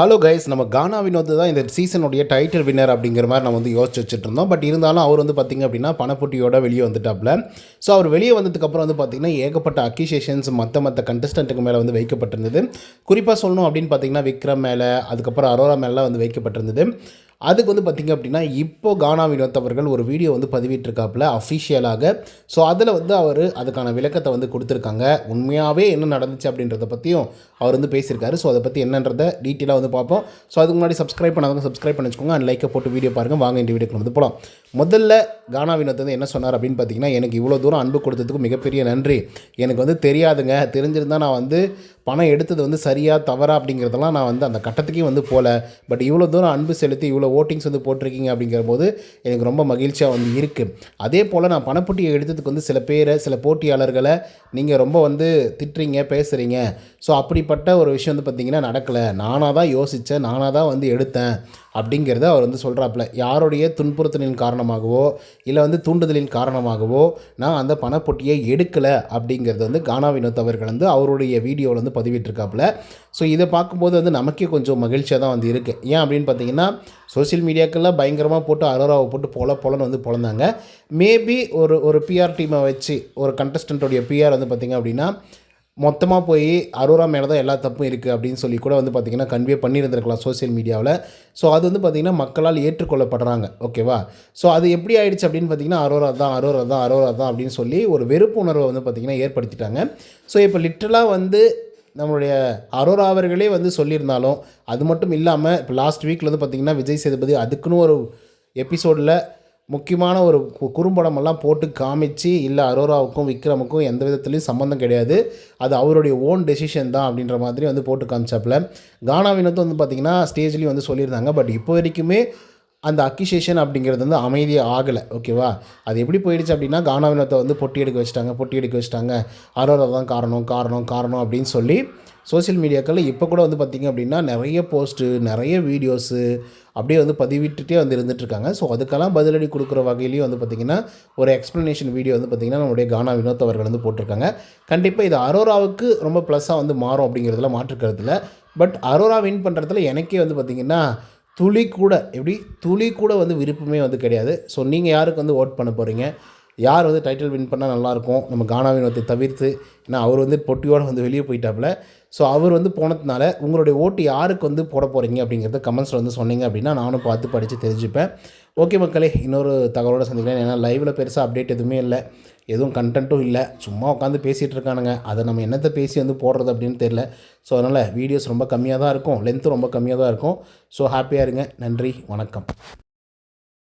Hello guys நம்ம கானா வினோத் தான் இந்த சீசனுடைய டைட்டில் வின்னர் அப்படிங்கிற மாதிரி நம்ம வந்து யோசிச்சு வச்சுட்டு இருந்தோம். பட் இருந்தாலும் அவர் வந்து பார்த்திங்க அப்படின்னா பணப்பொட்டியோட வெளியே வந்துட்டாப்ல ஸோ அவர் வெளியே வந்ததுக்கப்புறம் வந்து பார்த்திங்கன்னா ஏகப்பட்ட அக்யூசேஷன்ஸ் மற்ற மற்ற கண்டஸ்டண்ட்டுக்கு மேலே வந்து வைக்கப்பட்டிருந்தது. குறிப்பாக சொல்லணும் அப்படின்னு பார்த்தீங்கன்னா விக்ரம் மேலே அதுக்கப்புறம் அரோரா மேலே வந்து வைக்கப்பட்டிருந்தது. அதுக்கு வந்து பார்த்திங்க அப்படின்னா இப்போ கானா வினோத்தவர்கள் ஒரு வீடியோ வந்து பதிவிட்டிருக்காப்புல அஃபிஷியலாக ஸோ அதில் வந்து அவர் அதுக்கான விளக்கத்தை வந்து கொடுத்துருக்காங்க. உண்மையாகவே என்ன நடந்துச்சு அப்படின்றத பற்றியும் அவர் வந்து பேசியிருக்காரு. ஸோ அதை பற்றி என்னன்றதை டீட்டெயிலாக வந்து பார்ப்போம். ஸோ அதுக்கு முன்னாடி சப்ஸ்கிரைப் பண்ணாதவங்க சப்ஸ்கிரைப் பண்ணி வச்சுக்கோங்க. அண்ட் லைக்கை போட்டு வீடியோ பாருங்கள் வாங்க இந்த வீடியோக்கு வந்து போகலாம் முதல்ல கானா வினோத் வந்து என்ன சொன்னார் அப்படின்னு பார்த்தீங்கன்னா எனக்கு இவ்வளோ தூரம் அன்பு கொடுத்ததுக்கு மிகப்பெரிய நன்றி. எனக்கு வந்து தெரியாதுங்க. தெரிஞ்சிருந்தால் நான் வந்து பணம் எடுத்தது வந்து சரியாக தவறா அப்படிங்கிறதெல்லாம் நான் வந்து அந்த கட்டத்துக்கே வந்து போகல பட் இவ்வளோ தூரம் அன்பு செலுத்தி இவ்வளோ ஓட்டிங்ஸ் வந்து போட்டிருக்கீங்க அப்படிங்கிற போது எனக்கு ரொம்ப மகிழ்ச்சியாக வந்து இருக்குது அதே போல் நான் பணப்பட்டியை எடுத்ததுக்கு வந்து சில பேரை சில போட்டியாளர்களை நீங்கள் ரொம்ப வந்து திட்டுறீங்க பேசுகிறீங்க ஸோ அப்படிப்பட்ட ஒரு விஷயம் வந்து பார்த்திங்கன்னா நடக்கலை. நானாக தான் யோசித்தேன் நானாக தான் வந்து எடுத்தேன். அப்படிங்கிறத அவர் வந்து சொல்கிறாப்புல யாருடைய துன்புறுத்தலின் காரணமாகவோ இல்லை வந்து தூண்டுதலின் காரணமாகவோ நான் அந்த பணப்பொட்டியை எடுக்கலை அப்படிங்கிறது வந்து கானா வினோத் அவர்கள் வந்து அவருடைய வீடியோவில் வந்து பதிவிட்டிருக்காப்புல. ஸோ இதை பார்க்கும்போது வந்து நமக்கே கொஞ்சம் மகிழ்ச்சியாக தான் வந்து இருக்குது ஏன் அப்படின்னு பார்த்தீங்கன்னா சோஷியல் மீடியாக்கெல்லாம் பயங்கரமாக போட்டு அரோராவை போட்டு பொல பொலன்னு வந்து பொழந்தாங்க மேபி ஒரு ஒரு பிஆர் டீமை வச்சு ஒரு கண்டஸ்டண்ட்டுடைய பிஆர் வந்து பார்த்திங்க அப்படின்னா மொத்தமாக போய் அரோரா மேலே தான் எல்லா தப்பும் இருக்குது அப்படின்னு சொல்லி கூட வந்து பார்த்திங்கன்னா கன்வே பண்ணியிருந்திருக்கலாம் சோஷியல் மீடியாவில் ஸோ அது வந்து பார்த்திங்கன்னா மக்களால் ஏற்றுக்கொள்ளப்படுறாங்க. ஓகேவா ஸோ அது எப்படி ஆயிடுச்சு அப்படின்னு பார்த்தீங்கன்னா அரோரா தான் அரோரா தான் அரோரா தான் அப்படின்னு சொல்லி ஒரு வெறுப்பு உணர்வை வந்து பார்த்திங்கன்னா ஏற்படுத்திட்டாங்க. ஸோ இப்போ லிட்டரலாக வந்து நம்மளுடைய அரோரா அவர்களே வந்து சொல்லியிருந்தாலும் அது மட்டும் இல்லாமல் இப்போ லாஸ்ட் வீக்கில் வந்து பார்த்திங்கன்னா விஜய் சேதுபதி அதுக்குன்னு ஒரு எபிசோடில் முக்கியமான ஒரு குறும்படமெல்லாம் போட்டு காமிச்சு இல்லை அரோராவுக்கும் விக்ரமுக்கும் எந்த விதத்துலையும் சம்மந்தம் கிடையாது. அது அவருடைய ஓன் டெசிஷன் தான் அப்படின்ற மாதிரி வந்து போட்டு காமிச்சாப்புல. கானா வந்து பார்த்திங்கன்னா ஸ்டேஜ்லேயும் வந்து சொல்லியிருந்தாங்க. பட் இப்போ வரைக்குமே அந்த அக்யூசேஷன் அப்படிங்கிறது வந்து அமைதியாக ஆகலை ஓகேவா? அது எப்படி போயிடுச்சு அப்படின்னா கானா வினோத்தை வந்து பொட்டி எடுக்க வச்சுட்டாங்க பொட்டி எடுக்க வச்சுட்டாங்க. அரோரா தான் காரணம் காரணம் காரணம் அப்படின்னு சொல்லி சோஷியல் மீடியாக்களில் இப்போ கூட வந்து பார்த்திங்க அப்படின்னா நிறைய போஸ்ட்டு நிறைய வீடியோஸு அப்படியே வந்து பதிவிட்டுட்டே வந்து இருந்துகிட்ருக்காங்க ஸோ அதுக்கெல்லாம் பதிலடி கொடுக்குற வகையிலையும் வந்து பார்த்திங்கன்னா ஒரு எக்ஸ்ப்ளனேஷன் வீடியோ வந்து பார்த்திங்கன்னா நம்முடைய கானா வினோத் அவர்கள் வந்து போட்டிருக்காங்க. கண்டிப்பாக இது அரோராவுக்கு ரொம்ப ப்ளஸ்ஸாக வந்து மாறும் அப்படிங்கிறதுல மாற்றுக்கிறதுல பட் அரோரா வின் பண்ணுறதுல எனக்கே வந்து பார்த்திங்கன்னா துளி கூட எப்படி? துளி கூட வந்து விருப்பமே வந்து கிடையாது. ஸோ நீங்கள் யாருக்கு வந்து ஓட் பண்ண போகிறீங்க யார் வந்து டைட்டில் வின் பண்ணால் நல்லாயிருக்கும்? நம்ம கானா வினோத்தை தவிர்த்து ஏன்னா அவர் வந்து பொட்டியோடு வந்து வெளியே போயிட்டாப்புல. ஸோ அவர் வந்து போனதுனால உங்களுடைய ஓட்டு யாருக்கு வந்து போட போகிறீங்க அப்படிங்கிறத கமெண்ட்ஸில் வந்து சொன்னீங்க அப்படின்னா நானும் பார்த்து படித்து தெரிஞ்சுப்பேன். ஓகே மக்களே இன்னொரு தகவலோட சந்திக்கிறேன் ஏன்னா லைவில் பெருசாக அப்டேட் எதுவுமே இல்லை. எதுவும் கண்டென்ட்டும் இல்லை. சும்மா உட்காந்து பேசிகிட்டு இருக்கானுங்க. அதை நம்ம என்னத்தை பேசி வந்து போடுறது அப்படின்னு தெரில ஸோ அதனால் வீடியோஸ் ரொம்ப கம்மியாக தான் இருக்கும். லென்த்து ரொம்ப கம்மியாக தான் இருக்கும். ஸோ ஹாப்பியாக இருங்க. நன்றி. வணக்கம்.